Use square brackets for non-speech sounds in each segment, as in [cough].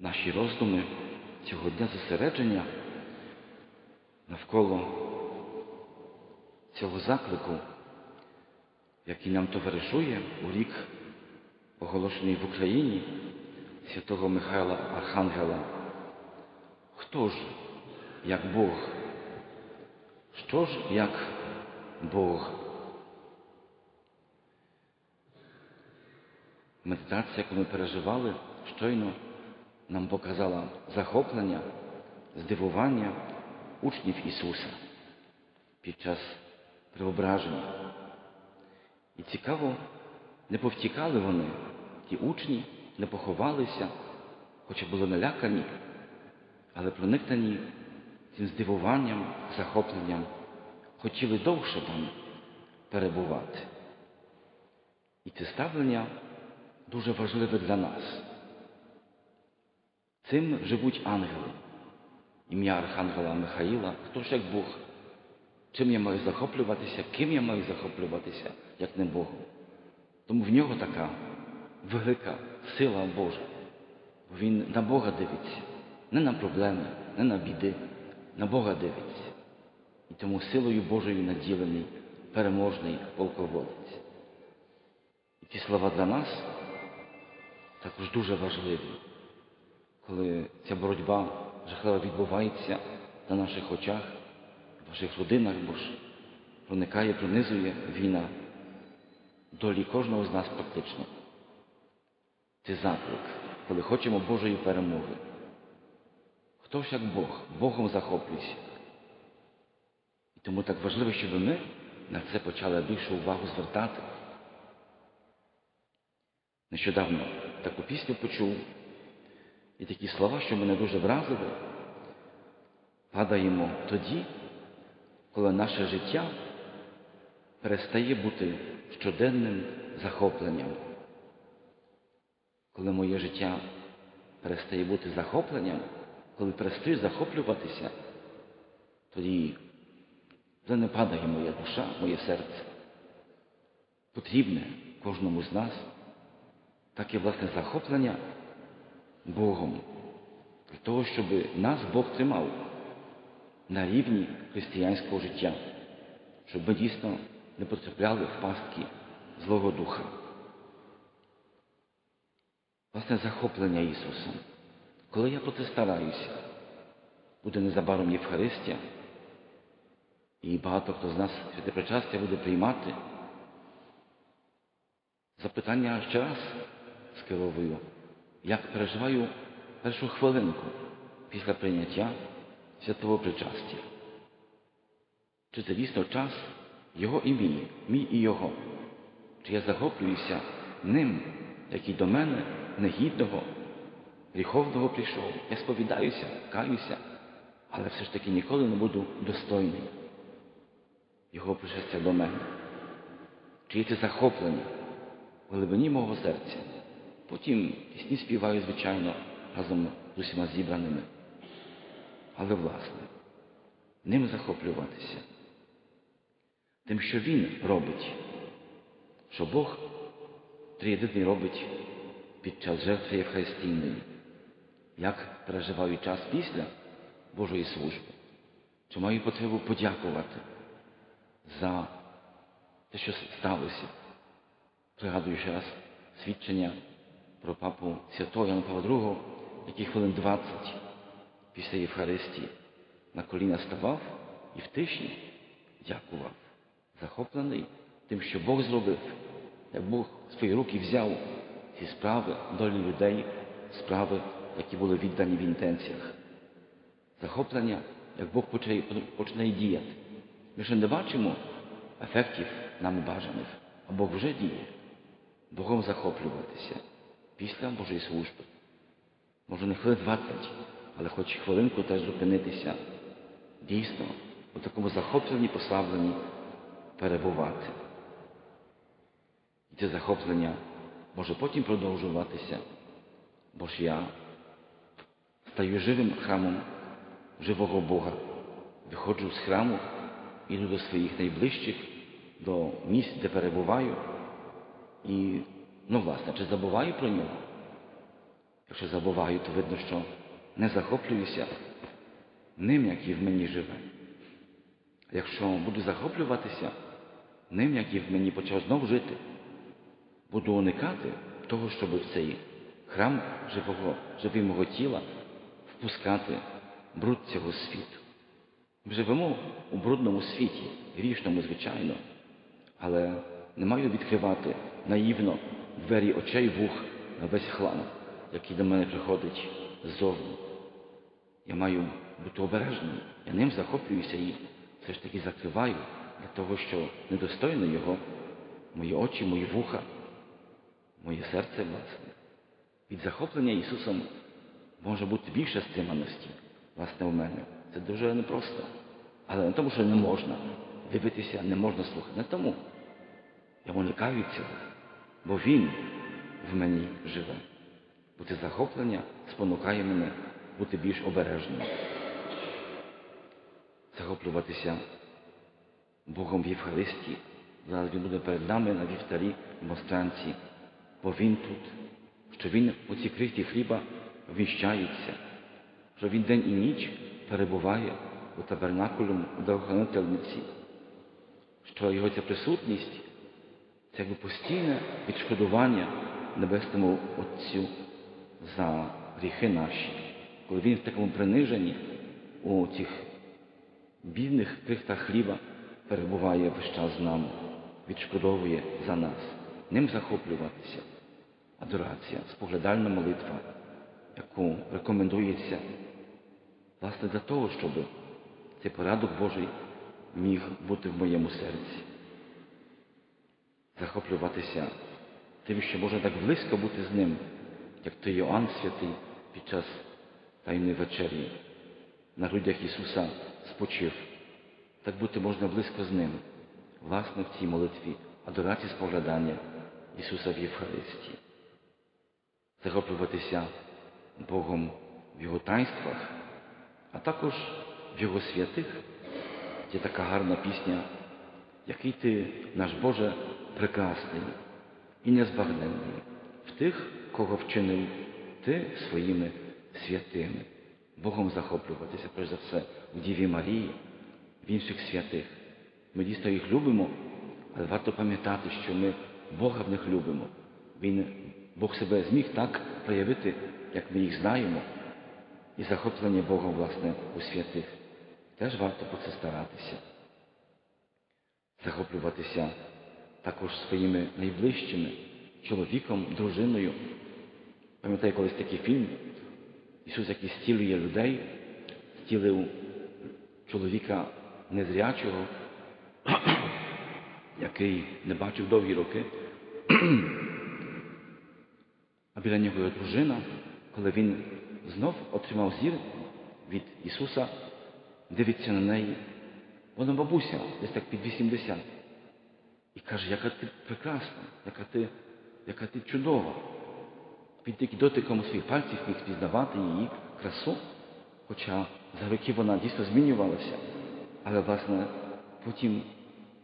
Наші роздуми цього дня зосередження навколо цього заклику, який нам товаришує у рік, оголошений в Україні святого Михайла Архангела. Хто ж, як Бог? Що ж, як Бог? Медитація, яку ми переживали, щойно нам показала захоплення, здивування учнів Ісуса під час преображення. І цікаво, не повтікали вони, ті учні, не поховалися, хоча були налякані, але проникнені цим здивуванням, захопленням, хотіли довше там перебувати. І це ставлення дуже важливе для нас. Цим живуть ангели. Ім'я Архангела Михаїла, хто ж як Бог? Чим я маю захоплюватися, ким я маю захоплюватися, як не Богом. Тому в нього така велика сила Божа. Бо він на Бога дивиться, не на проблеми, не на біди, на Бога дивиться. І тому силою Божою наділений, переможний полководець. І ці слова для нас також дуже важливі, коли ця боротьба жахливо відбувається на наших очах, в наших родинах, бо ж проникає, пронизує війна долі кожного з нас практично. Це заклик, коли хочемо Божої перемоги. Хто ж як Бог, Богом захоплюйся. І тому так важливо, щоб ми на це почали більшу увагу звертати. Нещодавно таку пісню почув і такі слова, що мене дуже вразили. Падаємо тоді, коли наше життя перестає бути щоденним захопленням. Коли моє життя перестає бути захопленням, коли перестаю захоплюватися, тоді вже не падає моя душа, моє серце. Потрібне кожному з нас таке власне захоплення Богом, для того, щоб нас Бог тримав на рівні християнського життя, щоб ми дійсно не потрапляли в пастки Злого Духа. Власне захоплення Ісусом. Коли я про це стараюся, буде незабаром Євхаристія, і багато хто з нас святе причастя буде приймати. Запитання ще раз скеровую, як переживаю першу хвилинку після прийняття святого причастя. Чи це дійсно час Його і мій, мій і Його? Чи я захоплююся ним, який до мене негідного, гріховного прийшов? Я сповідаюся, каюся, але все ж таки ніколи не буду достойний Його пришестя до мене. Чи є це захоплення в глибині мого серця? Потім пісні співаю, звичайно, разом з усіма зібраними. Але, власне, ним захоплюватися, тим, що Він робить, що Бог триєдиний робить під час жертви Євхаристійної, як переживаю час після Божої служби, чи маю потребу подякувати за те, що сталося. Пригадую ще раз свідчення про папу Святого Яна Павла II, який хвилин 20 після Євхаристії на коліна ставав і в тиші дякував, захоплений тим, що Бог зробив, як Бог в свої руки взяв ці справи, долі людей, справи, які були віддані в інтенціях. Захоплення, як Бог починає, починає діяти. Ми ще не бачимо ефектів нам бажаних, а Бог вже діє. Богом захоплюватися після Божої служби. Може, не хвилин 20, але хоч хвилинку теж зупинитися, дійсно, у такому захопленні, пославленні перебувати. І це захоплення може потім продовжуватися, бо ж я стаю живим храмом живого Бога, виходжу з храму, іду до своїх найближчих, до місць, де перебуваю. І, ну, власне, чи забуваю про нього? Якщо забуваю, то видно, що не захоплююся ним, який в мені живе. Якщо буду захоплюватися ним, який в мені почав знов жити, буду уникати того, щоб в цей храм живого, живимого тіла впускати бруд цього світу. Ми живемо у брудному світі, грішному, звичайно, але не маю відкривати наївно двері очей вух на весь хлам, який до мене приходить ззовні. Я маю бути обережним, я ним захоплююся і все ж таки закриваю для того, що недостойно його, мої очі, мої вуха, моє серце, власне. Від захоплення Ісусом може бути більше стриманості, власне, у мене. Це дуже непросто. Але не тому, що не можна дивитися, не можна слухати. Не тому. Я уникаю цього, бо Він в мені живе. Бути захоплення спонукає мене бути більш обережним. Захоплюватися Богом в Євхаристії. Зараз Він буде перед нами на вівтарі в Мостранці, бо Він тут, що Він у цій крихті хліба вміщається, що Він день і ніч перебуває у табернакулум у дарохранительниці, що його ця присутність це якби постійне відшкодування Небесному Отцю за гріхи наші, коли він в такому приниженні у цих бідних крихтах хліба перебуває весь час з нами, відшкодовує за нас, ним захоплюватися. Адорація, споглядальна молитва, яку рекомендується власне для того, щоб цей порядок Божий міг бути в моєму серці. Захоплюватися тим, що можна так близько бути з ним, як той Йоанн святий під час Тайної вечері на грудях Ісуса спочив. Так бути можна близько з ним, власне, в цій молитві, адорації споглядання Ісуса в Євхаристії. Захоплюватися Богом в Його таїнствах, а також в Його святих. Є така гарна пісня, який ти, наш Боже, прекрасний і незбагненний, в тих, кого вчинив ти своїми святими, Богом захоплюватися, перш за все, в Діві Марії, в інших святих. Ми дійсно їх любимо, але варто пам'ятати, що ми Бога в них любимо. Він, Бог себе зміг так проявити, як ми їх знаємо, і захоплення Богом, власне, у святих. Теж варто про це старатися. Захоплюватися також своїми найближчими чоловіком, дружиною. Пам'ятаю колись такий фільм. Ісус, який зцілює людей, зцілив чоловіка незрячого, [clears throat] який не бачив довгі роки. [clears throat] А біля нього його дружина, коли він знов отримав зір від Ісуса, дивиться на неї. Вона бабуся, десь так під 80. Каже, яка ти прекрасна, яка ти, яка ти чудова. Під тільки дотиком своїх пальців міг пізнавати її красу, хоча за роки вона дійсно змінювалася. Але, власне, потім,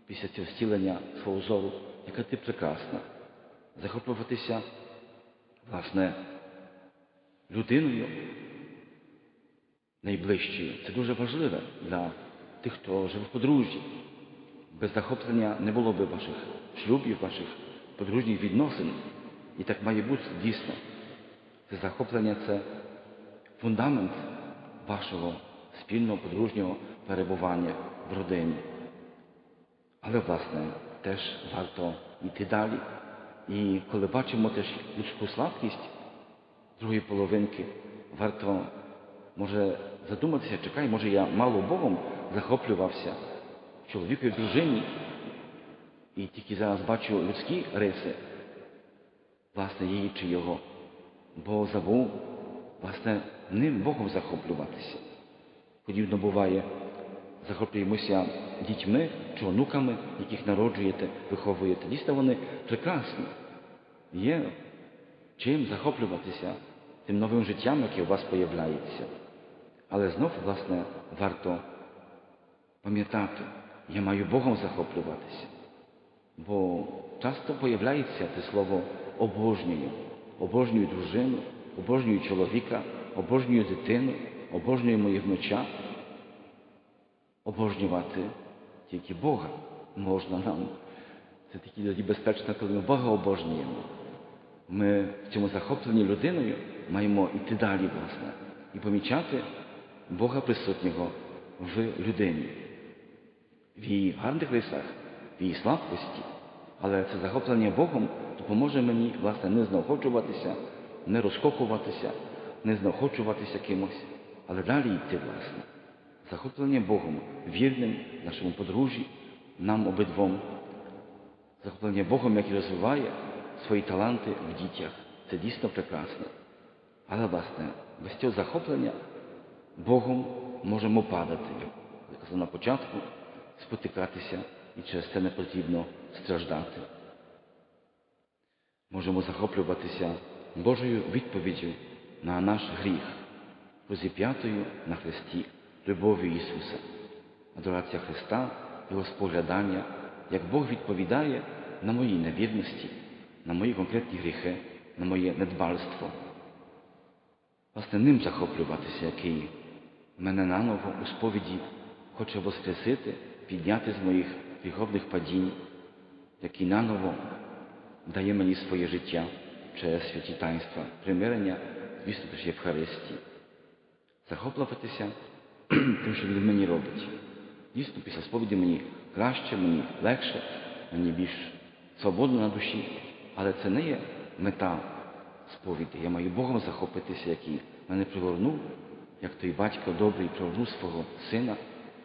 після цього зцілення свого зору, яка ти прекрасна, захоплюватися, власне, людиною найближчою. Це дуже важливе для тих, хто живе в подружжі. Без захоплення не було б ваших шлюбів, ваших подружніх відносин. І так має бути дійсно. Це захоплення це фундамент вашого спільного подружнього перебування в родині. Але, власне, теж варто йти далі. І коли бачимо теж людську слабкість другої половинки, варто може задуматися, чекай, може я мало Богом захоплювався чоловікові дружині, і тільки зараз бачу людські риси, власне, її чи його, бо забув, власне, ним Богом захоплюватися. Подібно буває, захоплюємося дітьми чи онуками, яких народжуєте, виховуєте. Дійсно, вони прекрасні. Є чим захоплюватися тим новим життям, яке у вас появляється. Але знов, власне, варто пам'ятати, я маю Богом захоплюватися. Бо часто появляється те слово обожнюю, обожнюю дружину, обожнюю чоловіка, обожнюю дитину, обожнюю моїх внучат. Обожнювати тільки Бога можна нам. Це такі безпечно, коли ми Бога обожнюємо. Ми в цьому захоплені людиною маємо йти далі, власне, і помічати Бога присутнього в людині, в її гарних рисах, в її слабкості. Але це захоплення Богом допоможе мені, власне, не знаохочуватися, не розкокуватися, не знаохочуватися кимось, але далі йти, власне. Захоплення Богом, вірним нашому подружжі, нам обидвом. Захоплення Богом, який розвиває свої таланти в дітях. Це дійсно прекрасно. Але, власне, без цього захоплення Богом можемо падати, як казав на початку, спотикатися і через це не потрібно страждати. Можемо захоплюватися Божою відповіддю на наш гріх, розіп'ятою на Христі, любов'ю Ісуса, адорація Христа, Його споглядання, як Бог відповідає на мої невірності, на мої конкретні гріхи, на моє недбальство. Власне, ним захоплюватися, який мене наново у сповіді хоче воскресити, підняти з моїх гріховних падінь, який наново дає мені своє життя через святі таїнства, примирення, звісно, теж Євхаристії. Захоплюватися [clears throat] тим, що він мені робить. Дійсно, після сповіді мені краще, мені легше, мені більш свободно на душі, але це не є мета сповіді. Я маю Богом захопитися, який мене пригорнув, як той батько добрий пригорнув свого сина,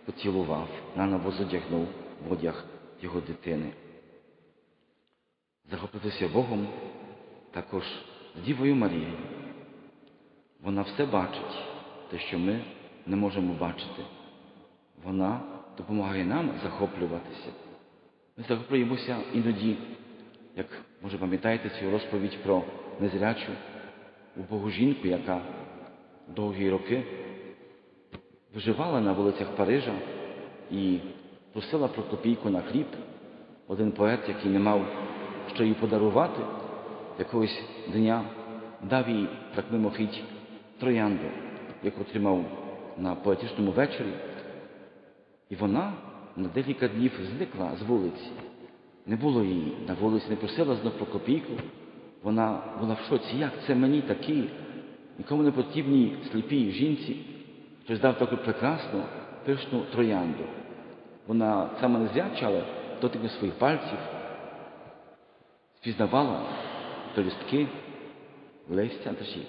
поцілував, наново задягнув в одяг його дитини. Захопитися Богом також з Дівою Марією. Вона все бачить, те, що ми не можемо бачити. Вона допомагає нам захоплюватися. Ми захоплюємося іноді, як може пам'ятаєте цю розповідь про незрячу убогу жінку, яка довгі роки виживала на вулицях Парижа і просила про копійку на хліб. Один поет, який не мав що їй подарувати, якогось дня дав їй так мимохідь троянду, яку отримав на поетичному вечорі. І вона на декілька днів зникла з вулиці. Не було її на вулиці, не просила знов про копійку. Вона була в шоці. Як це мені такий, нікому не потрібній сліпій жінці, дав таку прекрасну, пишну троянду. Вона саме не зряча, але дотиком своїх пальців спізнавала пелюстки, листя, таші,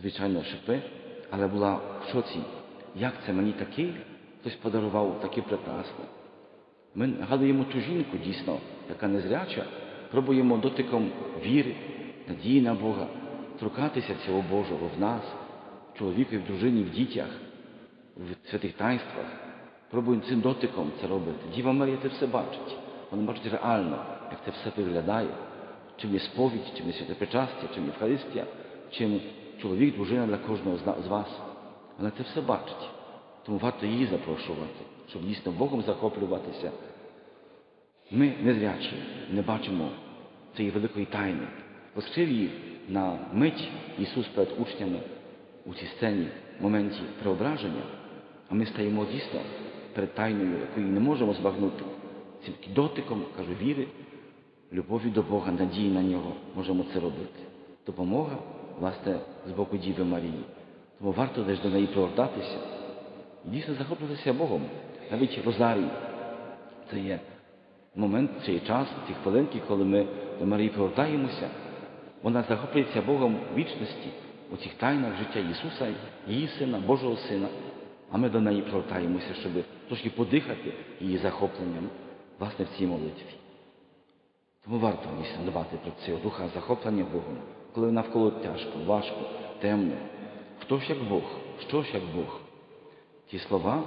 звичайно, шипи, але була в шоці. Як це мені такий? Хтось подарував таке прекрасне. Ми нагадуємо ту жінку дійсно, яка незряча, пробуємо дотиком віри, надії на Бога, торкатися цього Божого в нас, в чоловікові, в дружині, в дітях, в святих таїнствах. Пробуємо цим дотиком це робити. Діва Марія це все бачить. Вона бачить реально, як це все виглядає, чим є сповідь, чим є святе причастя, чим є Євхаристія, чим чоловік, дружина для кожного з вас. Вона це все бачить. Тому варто її запрошувати, щоб дійсно Богом захоплюватися. Ми незрячі, не бачимо цієї великої тайни. Розкрив її на мить Ісус перед учнями у цій сцені, в моменті преображення, а ми стаємо дійсно перед тайною, якої не можемо збагнути. Цим дотиком, кажу, віри, любові до Бога, надії на нього можемо це робити. Допомога, власне, з боку Діви Марії. Тому варто десь до неї повертатися і дійсно захоплюватися Богом. Навіть Розарій. Це є момент, цей час, ці хвилинки, коли ми до Марії повертаємося, вона захоплюється Богом вічності у цих тайнах життя Ісуса, її Сина, Божого Сина. А ми до неї повертаємося, щоб трошки подихати її захопленням, власне, в цій молитві. Тому варто дійсно дбати про цього духа захоплення Богом, коли навколо тяжко, важко, темно. Хто ж як Бог, що ж як Бог? Ті слова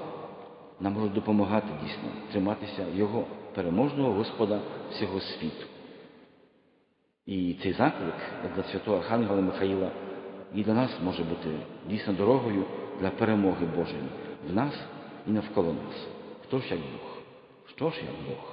нам можуть допомагати дійсно триматися Його переможного Господа всього світу. І цей заклик, для святого Архангела Михаїла, і для нас може бути дійсно дорогою для перемоги Божої в нас і навколо нас. Хто ж як Бог? Що ж як Бог?